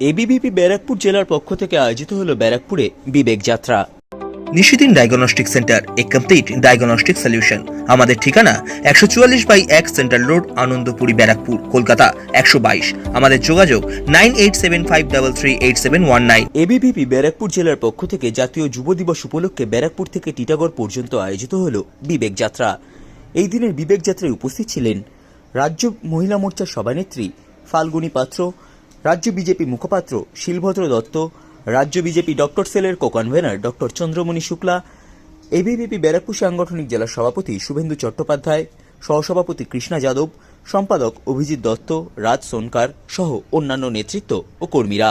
ABVP Barrackpore জেলার পক্ষ থেকে আয়োজিত হলো ব্যারাকপুরে বিবেক যাত্রা। Nishidin diagnostic centre a complete diagnostic solution আমাদের ঠিকানা একশো চুয়াল্লিশ বাই এক সেন্ট্রাল রোড আনন্দপুরি ব্যারাকপুর কলকাতা একশো বাইশ। আমাদের যোগাযোগ nine eight seven five double three eight seven one nine. ABVP Barrackpore জেলার পক্ষ থেকে জাতীয় যুব দিবস উপলক্ষে ব্যারাকপুর থেকে টিটাগড় পর্যন্ত আয়োজিত হলো বিবেক যাত্রা। এই দিনের বিবেক যাত্রায় উপস্থিত ছিলেন রাজ্য মহিলা মোর্চার সভানেত্রী ফাল্গুনী পাত্র রাজ্য বিজেপি মুখপাত্র শিলভদ্র দত্ত, রাজ্য বিজেপি ডক্টর সেলের co convener doctor Chandramani Shukla ABVP Barrackpore সাংগঠনিক জেলা সভাপতি শুভেন্দু চট্টোপাধ্যায়, সহসভাপতি কৃষ্ণা যাদব, সম্পাদক অভিজিৎ দত্ত, রাজ সোনকার সহ অন্যান্য নেতৃত্ব ও কর্মীরা।